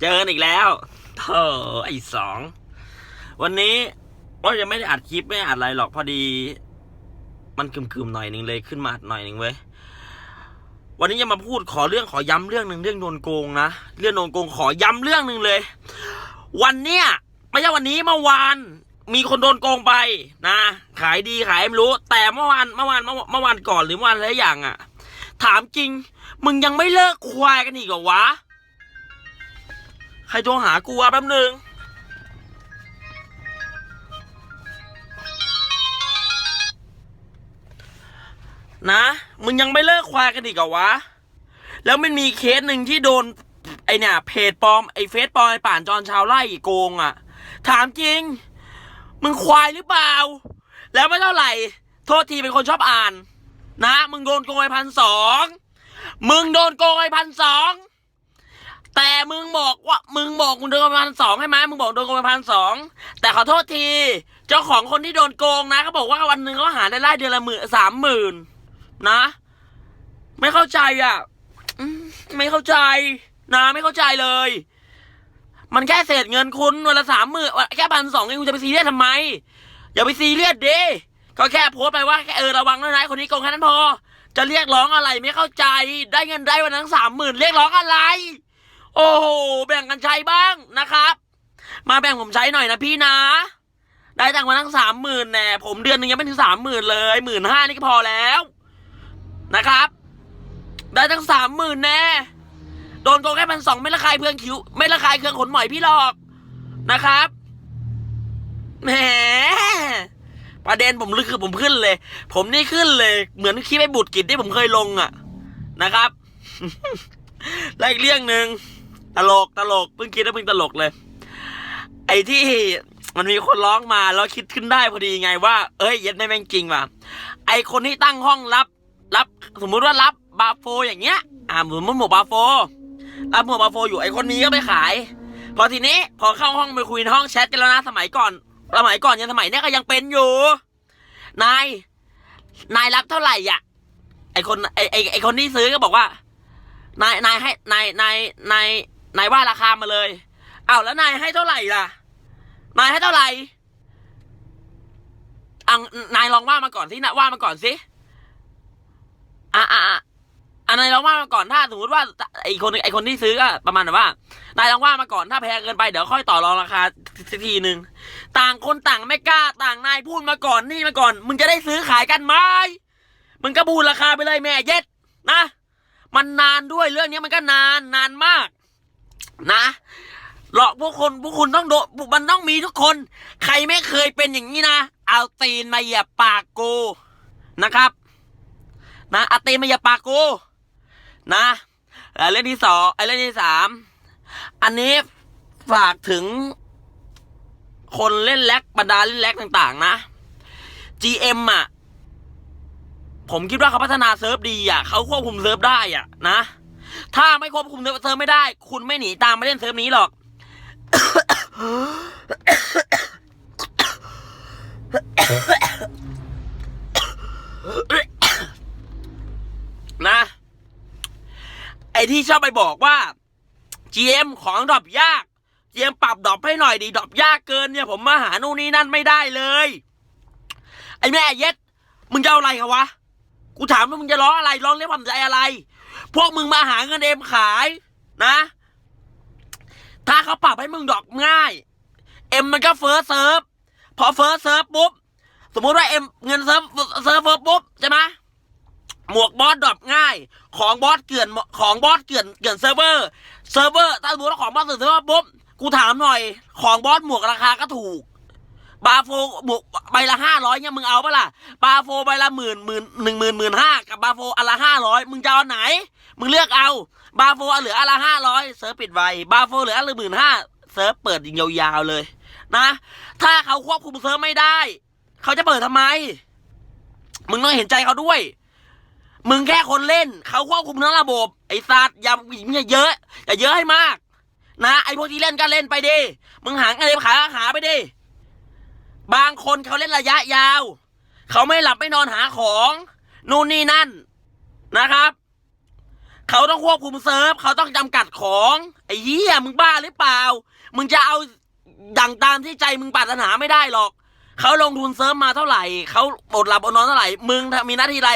เจอกันอีกแล้วโธ่ไอ้สอง วันนี้ว่าจะไม่ได้อัดคลิปไม่อัดอะไรหรอกพอดี มันกึมๆหน่อยหนึ่งเลยขึ้นมาอัดหน่อยหนึ่งเว้ยวันนี้จะมาพูดขอเรื่องขอย้ำเรื่องหนึ่งเรื่องโดนโกงนะเรื่องโดนโกงขอย้ำเรื่องหนึ่งเลย วันเนี้ยไม่ใช่วันนี้เมื่อวาน มีคนโดนโกงไปนะ ขายดีขายไม่รู้ แต่เมื่อวานเมื่อวานเมื่อวานก่อนหรือเมื่อวานอะไรอย่างอะ ถามจริง มึงยังไม่เลิกควายกันอีกเหรอวะ ใครโทรหากูวะแป๊บนึงนะมึงยังไม่เลิกควายกันอีกเหรอวะ แล้วมันมีเคสหนึ่งที่โดน ไอเนี่ยเพจปลอมไอเฟซปลอมไอป่านจอนชาวไร่โกงอะ่ะ ถามจริง มึงควายหรือเปล่า แล้วไม่เท่าไหร่ โทษทีเป็นคนชอบอ่าน นะ มึงโดนโกงไปพันสองมึงโดนโกงไปพันสองแต่มึงบอก มึงบอกมึงโดนประมาณสองใช่ไหมมึงบอกโดนโกงประมาณสองแต่ขอโทษที เจ้าของคนที่โดนโกงนะเขาบอกว่าวันหนึ่งเขาหาได้ไล่เดือนละหมื่นสามหมื่นนะ ไม่เข้าใจอะไม่เข้าใจ นะไม่เข้าใจเลย มันแค่เศษเงินคุณวันละสามหมื่นแค่พันสองเองคุณจะไปซีเรียสทำไม อย่าไปซีเรียสดิก็แค่โพสไปว่าแค่เออระวังนะนายคนนี้โกงแค่นั้นพอ จะเรียกร้องอะไรไม่เข้าใจ ได้เงินได้วันนั้นสามหมื่นเรียกร้องอะไร โอ้โหแบ่งกันใช้บ้างนะครับ มาแบ่งผมใช้หน่อยนะพี่นะ ได้ตังค์มาทั้งสามหมื่นแน่ผมเดือนหนึงยังไม่ถึงสามหมื่นเลยหมื่นห้านี่ก็พอแล้วนะครับ ได้ทั้งสามหมื่นแน่โดนโกงแค่พันสองไม่ละคายเพื่องคิวไม่ละคายเครื่องขนหมอยพี่หรอกนะครับแหมประเด็นผมลึกคือผมขึ้นเลย ผมนี่ขึ้นเลย เหมือนคลิปไอ้บุตรกิจที่ผมเคยลงอะนะครับแล้วอีกเรื่องหนึ่ง ตลกตลกเพิ่งคิดแล้วเพิ่งตลกเลย ไอ้ที่มันมีคนร้องมาแล้วคิดขึ้นได้พอดีไงว่า เอ้ยเย็ดไม่แม่งจริงว่ะไอคนที่ตั้งห้องรับ รับ สมมุติว่ารับบาโฟอย่างเงี้ย อ่าสมมติหมวกบาโฟรับหมวกบาโฟอยู่ไอคนนี้ก็ไปขาย พอทีนี้พอเข้าห้องไปคุยในห้องแชทกันแล้วนะสมัยก่อนสมัยก่อนยังสมัยเนี้ยก็ยังเป็นอยู่นายนายรับเท่าไหร่อะไอคนไอไอไอคนที่ซื้อก็บอกว่านายนายให้นายนายนาย นายว่าราคามาเลยอ้าวแล้วนายให้เท่าไหร่ล่ะ นายให้เท่าไหร่อังนายลองว่ามาก่อนสินะว่ามาก่อนสิอะอะอะนายลองว่ามาก่อนถ้าสมมติว่าไอคนไอคนที่ซื้อก็ประมาณแบบว่า นายลองว่ามาก่อนถ้าแพงเกินไปเดี๋ยวค่อยต่อรองราคาสักทีหนึ่งต่างคนต่างไม่กล้าต่างนายพูดมาก่อนนี่มาก่อน มึงจะได้ซื้อขายกันไหมมึงก็บูนราคาไปเลยแม่เย็ดนะ มันนานด้วยเรื่องนี้มันก็นานนานมาก นะหลอกพวกคนพวกคุณต้องโดนมันต้องมีทุกคน ใครไม่เคยเป็นอย่างนี้นะ เอาตีนมาเหยียบปากกูนะครับ นะเอาตีนมาเหยียบปากกูนะเรื่องที่สองไอ้เรื่องที่สามอันนี้ฝากถึง คนเล่นแล็กบรรดาเล่นแล็กต่าง ๆ นะ GM อะ ผมคิดว่าเขาพัฒนาเซิร์ฟดีอะเขาควบคุมเซิร์ฟได้อะ นะ ถ้าไม่ควบคุมเซิร์ฟไม่ได้ คุณไม่หนีตามมาเล่นเซิร์ฟนี้หรอกนะ ไอที่ชอบไปบอกว่า GM ของดรอปยาก GM ปรับดรอปให้หน่อยดีดรอปยากเกินเนี่ย ผมมาหานู่นนี่นั่นไม่ได้เลย ไอแม่เย็ดมึงจะเอาอะไรกันวะ กูถามว่ามึงจะร้องอะไรร้องเรียกความใจอะไร พวกมึงมาหาเงินเอ็มขายนะ ถ้าเขาปรับให้มึงดอกง่าย เอ็มมันก็เฟิร์สเซิร์ฟพอเฟิร์สเซิร์ฟปุ๊บ สมมุติว่าเอ็มเงินเซิร์ฟเซิร์ฟเฟิร์สปุ๊บใช่ไหมหมวกบอสดรอปง่าย ของบอสเกลื่อนของบอสเกลื่อนเกลื่อนเซิร์ฟเวอร์เซิร์ฟเวอร์ถ้าสมมติว่าของบอสเกลื่อนเซิร์ฟเวอร์ปุ๊บกูถามหน่อย ของบอสหมวกราคาก็ถูก บาโฟหมวกใบละห้าร้อยเนี่ยมึงเอาปะล่ะบาโฟใบละหมื่นหมื่นหนึ่งหมื่นหมื่นห้ากับบาโฟอันละห้าร้อยมึงจะเอาไหน มึงเลือกเอาบาโฟเหลืออันละห้าร้อยเซิร์ฟปิดไวบาโฟเหลืออันละหมื่นห้าเซิร์ฟเปิดยิงยาวๆเลย นะ ถ้าเขาควบคุมเซิร์ฟไม่ได้ เขาจะเปิดทำไม มึงต้องเห็นใจเขาด้วยมึงแค่คนเล่น เขาควบคุมทั้งระบบ ไอ้สัตว์อย่าอย่าเยอะอย่าเยอะให้มาก นะ ไอ้พวกที่เล่นก็เล่นไปดิมึงหาอะไรขายก็หาไปดิ บางคนเขาเล่นระยะยาว เขาไม่หลับไม่นอนหาของนู่นนี่นั่นนะครับ เขาต้องควบคุมเซิร์ฟเขาต้องจำกัดของไอ้เหี้ยมึงบ้าหรือเปล่า มึงจะเอาดังตามที่ใจมึงปรารถนาไม่ได้หรอก เขาลงทุนเซิร์ฟมาเท่าไหร่ เขาอดหลับอดนอนเท่าไหร่ มึงมีหน้าที่อะไร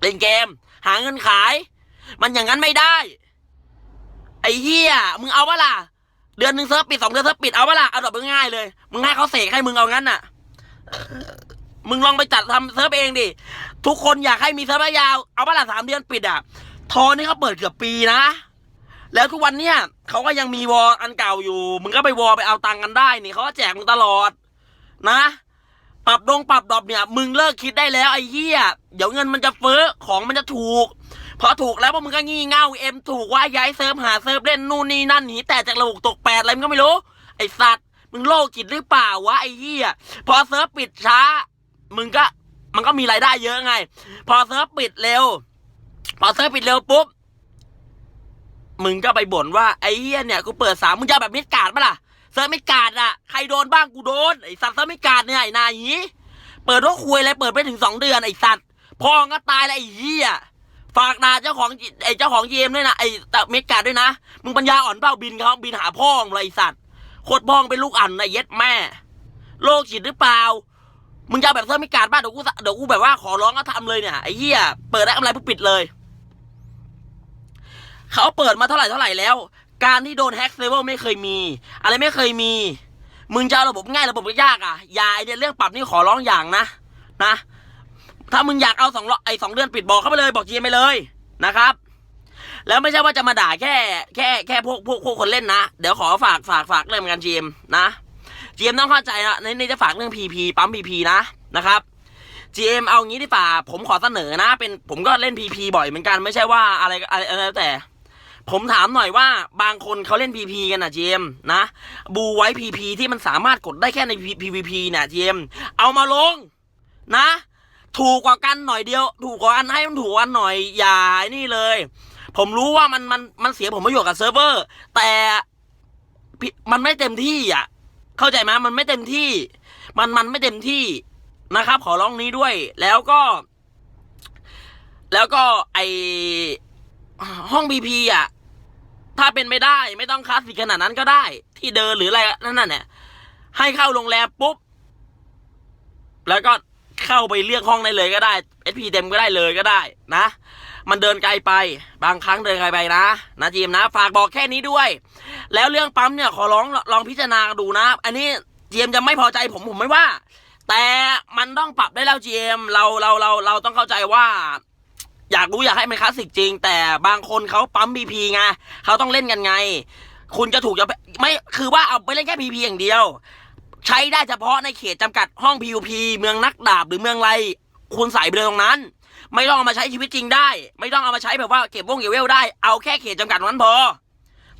เล่นเกม หาเงินขาย มันอย่างนั้นไม่ได้ ไอ้เหี้ยมึงเอาปะล่ะ เดือนหนึ่งเซิร์ฟปิดสองเดือนเซิร์ฟปิดเอาปะล่ะเอาแบบง่ายเลย มึงให้เขาเสกให้มึงเอางั้นน่ะ มึงลองไปจัดทำเซิร์ฟเองดิ ทุกคนอยากให้มีเซิร์ฟยาว เอาปะล่ะสามเดือนปิดอะ ทอนี่เขาเปิดเกือบปีนะ แล้วทุกวันเนี้ยเขาก็ยังมีวอลอันเก่าอยู่ มึงก็ไปวอลไปเอาตังค์กันได้ นี่เขาก็แจกมึงตลอด นะ ปรับดงปรับดอปเนี่ย มึงเลิกคิดได้แล้วไอ้เหี้ย เดี๋ยวเงินมันจะเฟ้อของมันจะถูก พอถูกแล้วพวกมึงก็งี่เง่าเอ็มถูกว่าย้ายเซิร์ฟหาเซิร์ฟเล่นนู่นนี่นั่นหนีแต่จากระบบตกแปดอะไรมึงก็ไม่รู้ ไอสัตว์มึงโลกจิตหรือเปล่าวะไอ้เหี้ยพอเซิร์ฟปิดช้า มึงก็มันก็มีรายได้เยอะไง พอเซิร์ฟปิดเร็ว พอเซิร์ฟปิดเร็วปุ๊บมึงก็ไปบ่นว่าไอ้เหี้ยเนี่ยกูเปิดสามมึงจะแบบมิดการ์ดปะล่ะเซิร์ฟมิดการ์ดอะใครโดนบ้างกูโดนไอสัตว์เซิร์ฟมิดการ์ดเนี่ยไอ้นายีเปิดว่าคุยเลยเปิดไปถึงสองเดือนไอสัตว์พ่อก็ตายแล้วไอ้เหี้ย ฝากด่าเจ้าของไอ้เจ้าของเกมด้วยนะไอ้แต่มิดกาดด้วยนะ มึงปัญญาอ่อนเปล่าบินเขาบินหาพ่องเลยไอ้สัตว์โคตรพ่องเป็นลูกอันไอ้เย็ดแม่ โลกจิตหรือเปล่า มึงจะแบบเซิร์ฟมิดการบ้าเดี๋ยวกูเดี๋ยวกูแบบว่าขอร้องก็ทำเลยเนี่ยไอ้เหี้ยเปิดได้กำไรปุ๊บปิดเลย เขาเปิดมาเท่าไหร่เท่าไหร่แล้ว การที่โดนแฮ็กเซิร์ฟเวอร์ไม่เคยมี อะไรไม่เคยมี มึงจะเอาระบบง่ายระบบยากอะอย่าไอเนี่ยเรื่องปรับนี่ขอร้องอย่างนะนะ ถ้ามึงอยากเอาสองไอสองเดือนปิดบอกเข้าไปเลยบอกจีไปเลยนะครับ แล้วไม่ใช่ว่าจะมาด่าแค่แค่แค่พวกพวกพวกคนเล่นนะ เดี๋ยวขอฝากฝากฝากเรื่องเหมือนกันจีมนะจีมต้องเข้าใจนะในนี้จะฝากเรื่องพีพีปั๊มพีพีนะนะครับ GM เอางี้ดีฝ่าผมขอเสนอนะ เป็นผมก็เล่น PP บ่อยเหมือนกันไม่ใช่ว่าอะไรอะไรอะไรแล้วแต่ ผมถามหน่อยว่าบางคนเขาเล่น PP กันนะ GM นะบูไว้ PP ที่มันสามารถกดได้แค่ใน PVP เนี่ย GM เอามาลงนะ ถูกกว่ากันหน่อยเดียว ถูกกว่ากันให้มันถูกกว่ากันหน่อยอย่าไอ้นี่เลย ผมรู้ว่ามันมันมันเสียผลประโยชน์กับเซิร์ฟเวอร์ แต่มันไม่เต็มที่อะ เข้าใจไหมมันไม่เต็มที่ มันมันไม่เต็มที่นะครับ ขอร้องนี้ด้วย แล้วก็ แล้วก็ไอห้องบีพีอะ ถ้าเป็นไม่ได้ไม่ต้องคลาสสิกขนาดนั้นก็ได้ ที่เดินหรืออะไรนั่นน่ะเนี่ยให้เข้าโรงแรมปุ๊บ แล้วก็ เข้าไปเลือกห้องได้เลยก็ได้เอสพีเต็มก็ได้เลยก็ได้นะ มันเดินไกลไป บางครั้งเดินไกลไปนะนะจีมนะ ฝากบอกแค่นี้ด้วย แล้วเรื่องปั๊มเนี่ยขอร้องลองพิจารณาดูนะ อันนี้จีมจะไม่พอใจผมผมไม่ว่า แต่มันต้องปรับได้แล้ว GM เราเราเราเราต้องเข้าใจว่าอยากรู้อยากให้มันคลาสสิกจริง แต่บางคนเขาปั๊ม BP ไงเขาต้องเล่นกันไง คุณจะถูกจะไม่คือว่าเอาไปเล่นแค่ PP อย่างเดียว ใช้ได้เฉพาะในเขตจำกัดห้อง PUP เมืองนักดาบหรือเมืองไรคุณใส่ไปเลยตรงนั้น ไม่ต้องเอามาใช้ชีวิตจริงได้ ไม่ต้องเอามาใช้แบบว่าเก็บวงเก็บเวลได้เอาแค่เขตจำกัดนั้นพอ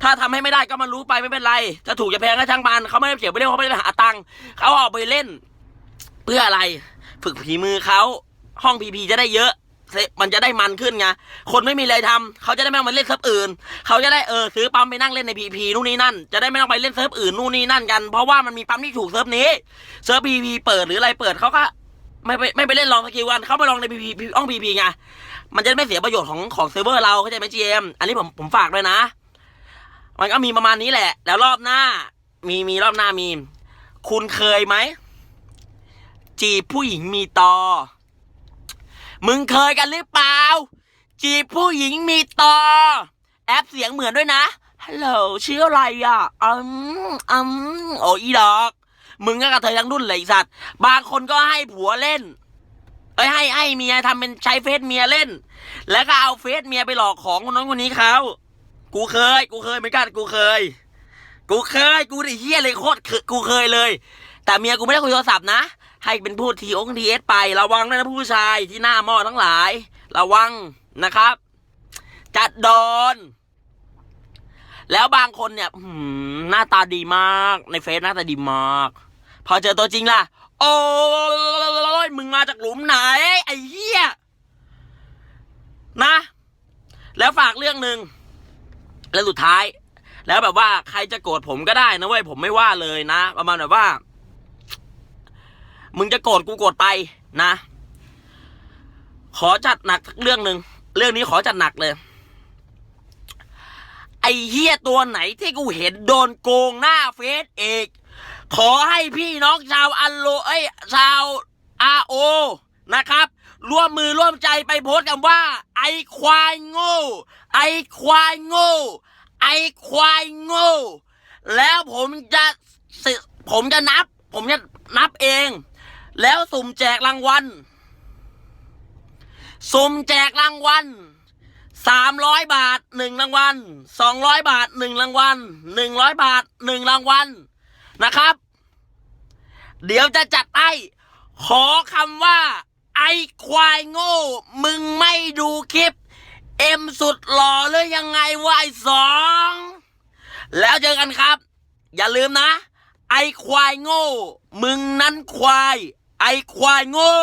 ถ้าทำให้ไม่ได้ก็มันรู้ไปไม่เป็นไรจะถูกจะแพงก็ช่างมันเขาไม่ได้เก็บไปเล่นเขาไม่ได้หาตังค์เขาเอาไปเล่น เพื่ออะไร ฝึกฝีมือเขาห้องพีพีจะได้เยอะ มันจะได้มันขึ้นไง คนไม่มีอะไรทำเขาจะได้ไม่ต้องมาเล่นเซิร์ฟอื่น เขาจะได้เออซื้อปั๊มไปนั่งเล่นในพีพีนู่นนี่นั่น จะได้ไม่ต้องไปเล่นเซิร์ฟอื่นนู่นนี่นั่นกัน เพราะว่ามันมีปั๊มที่ถูกเซิร์ฟนี้ เซิร์ฟพีพีเปิดหรืออะไรเปิดเขาก็ไม่ไปไม่ไปเล่นลองสกิลกัน เขาไปลองในพีพีห้องพีพีไง มันจะไม่เสียประโยชน์ของของเซิร์ฟเวอร์เราเข้าใจไหมจีเอ็มอันนี้ผมผมฝากด้วยนะ มันก็มีประมาณนี้แหละ แล้วรอบหน้า มีมีรอบหน้ามี คุณเคยไหมจีบผู้หญิงมีตอ มึงเคยกันหรือเปล่า จีบผู้หญิงมีตอแอปเสียงเหมือนด้วยนะ ฮัลโหลชื่ออะไรอะอืมอืมโอ้อีดอก มึงก็กระเทยทั้งรุ่นเลยไอ้สัตว์ บางคนก็ให้ผัวเล่น เอ้ยให้ให้เมียทำเป็นใช้เฟซเมียเล่น แล้วก็เอาเฟซเมียไปหลอกของคนนั้นคนนี้เขากูเคย กูเคยเหมือนกันกูเคย กูเคย กูไอ้เฮี้ยเลยโคตรเคกูเคยเลย แต่เมียกูไม่ได้คุยโทรศัพท์นะ ให้เป็นพูดทีองทีเอสไประวังด้วยนะผู้ชายที่หน้าหม้อทั้งหลาย ระวังนะครับ จัดโดนแล้วบางคนเนี่ยหือหน้าตาดีมาก ในเฟซหน้าตาดีมาก พอเจอตัวจริงล่ะ โอ้ยมึงมาจากหลุมไหน ไอ้เหี้ยนะ แล้วฝากเรื่องหนึ่งแล้วสุดท้าย แล้วแบบว่าใครจะโกรธผมก็ได้นะเว้ยผมไม่ว่าเลยนะ ประมาณแบบว่า มึงจะโกรธกูโกรธไปนะ ขอจัดหนักสักเรื่องหนึ่งเรื่องนี้ขอจัดหนักเลย ไอเฮียตัวไหนที่กูเห็นโดนโกงหน้าเฟซเอกขอให้พี่น้องชาวอันโลเอ้ยชาวอาโอนะครับ ร่วมมือร่วมใจไปโพสต์กันว่า ไอควายโง่ ไอควายโง่ ไอควายโง่ แล้วผมจะผมจะนับ ผมจะนับเอง แล้วสุ่มแจกรางวัล สุ่มแจกรางวัลสามร้อยบาทหนึ่งรางวัลสองร้อยบาทหนึ่งรางวัลหนึ่งร้อยบาทหนึ่งรางวัลนะครับ เดี๋ยวจะจัดให้ขอคำว่า ไอ้ควายโง่ มึงไม่ดูคลิป เอ็มสุดหล่อเลยยังไงวะไอสอง แล้วเจอกันครับ อย่าลืมนะ ไอ้ควายโง่ มึงนั้นควาย ไอควายโง่